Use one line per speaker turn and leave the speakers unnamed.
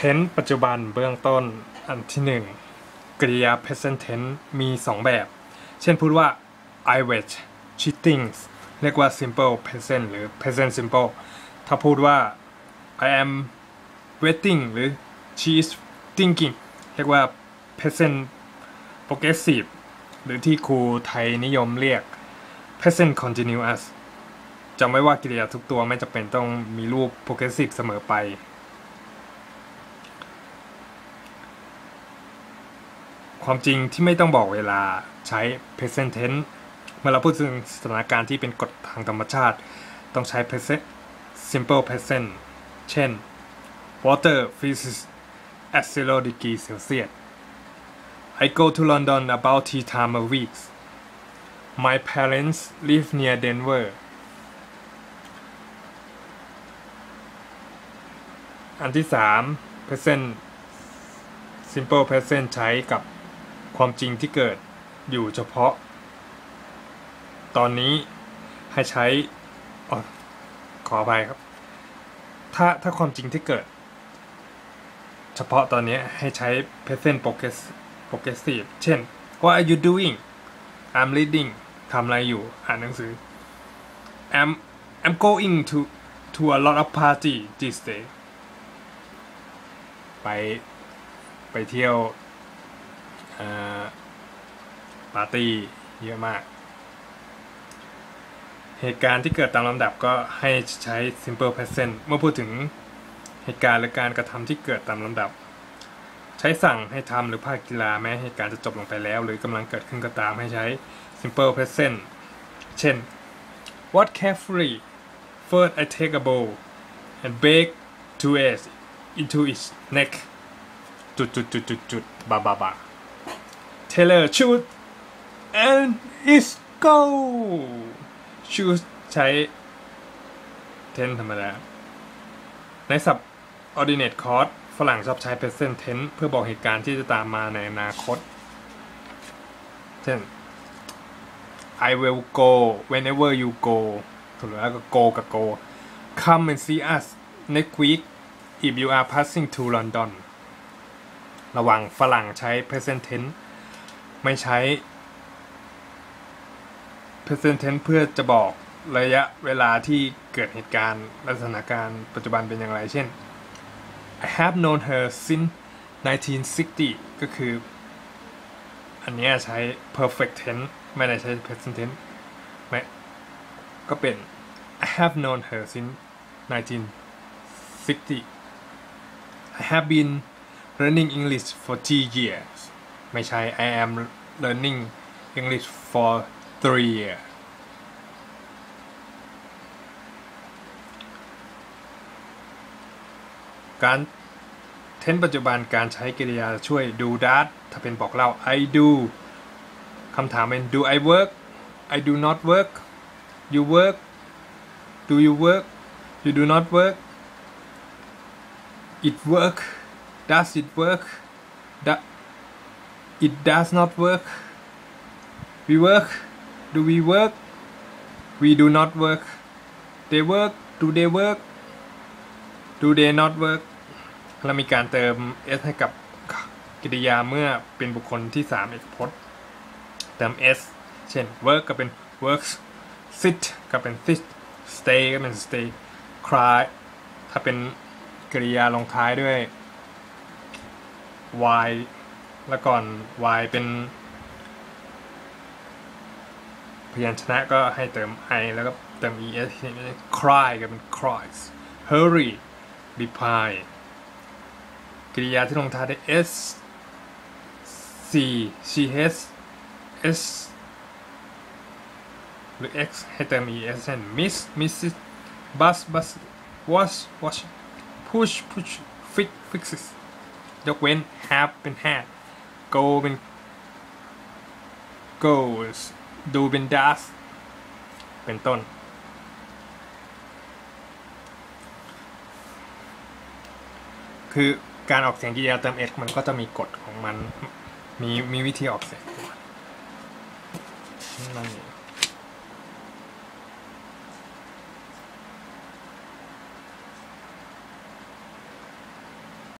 tense ปัจจุบันเบื้องต้นอันที่หนึ่งกริยา present tense มี2แบบ เช่นพูดว่า I wait cheating เรียกว่า simple present หรือ present simple ถ้าพูดว่า I am waiting หรือ she is thinking เรียกว่า present progressive หรือที่ครูไทยนิยมเรียก present continuous จำไว้ว่ากริยาทุกตัวไม่จำเป็นต้องมีรูป progressive เสมอไป ความจริงที่ไม่ต้องบอกเวลาใช้ present tense เมื่อเราพูดถึงสถานการณ์ที่เป็นกฎทางธรรมชาติ ต้องใช้ present simple present เช่น water freezes at zero degree Celsius I go to London about three times a week My parents live near Denver อันที่สาม present simple present ใช้กับ ความจริงที่เกิดอยู่เฉพาะ ตอนนี้ให้ใช้อขออภัยครับ ถ้าถ้าความจริงที่เกิด เฉพาะตอนนี้ให้ใช้ present progressive เช่น What are you doing I'm reading ทำอะไรอยู่อ่านหนังสือ I'm I'm going to to a lot of party this day ไปไปเที่ยว ปาร์ตี้เยอะมาก เหตุการณ์ที่เกิดตามลำดับก็ให้ใช้ simple present เมื่อพูดถึงเหตุการณ์หรือการกระทำที่เกิดตามลำดับ ใช้สั่งให้ทำหรือภาคกีฬาแม้เหตุการณ์จะจบลงไปแล้ว หรือกำลังเกิดขึ้นก็ตามให้ใช้ simple present เช่น What carefully first I take a bowl and bake two eggs into its neck จุดจุดจุดจุดจุดบาบาบา Taylor shoot and it's go shoot ใช้ tense ธรรมดา ในศัพท์ ordinate clause ฝรั่งชอบใช้ present tense เพื่อบอกเหตุการณ์ที่จะตามมาในอนาคต เช่น I will go whenever you go ถูกแล้วก็ go กับ go come and see us next week if you are passing to London ระวังฝรั่งใช้ present tense ไม่ใช้ present tense เพื่อจะบอกระยะเวลาที่เกิดเหตุการณ์และสถานการณ์ปัจจุบันเป็นอย่างไร เช่น I have known her since 1960 ก็คือ อันนี้ใช้ perfect tense ไม่ได้ใช้ present tense ไม่ก็เป็น I have known her since 1960 I have been learning English for three years ไม่ใช่ I am learning English for three year การเทนปัจจุบันการใช้กริยาช่วย do that ถ้าเป็นบอกเล่า I do คำถามเป็น do I work I do not work you work do you work you do not work it work does it work that it does not work we work do we work we do not work they work do they work do they not work เรามีการเติม s ให้กับกริยาเมื่อเป็นบุคคลที่ 3 เอกพจน์ เติม s เช่น work ก็เป็น works sit ก็เป็น sit stay ก็เป็น stay cry ถ้าเป็นกริยาลงท้ายด้วย y แล้วก่อน y เป็น พยัญชนะก็ให้เติม i แล้วก็เติม es cry ก็เป็น cries hurry reply กริยาที่ลงท้ายด้วย s c c h s หรือ x ให้เติม es เช่น miss misses bus bus wash wash push push fix fixes ยกเว้น have เป็น had go เป็น goes do เป็น does เป็นต้น คือการออกเสียงกริยาเติม s มันก็จะมีกฎของมัน มีมีวิธีออกเสียงของมันนั่นเอง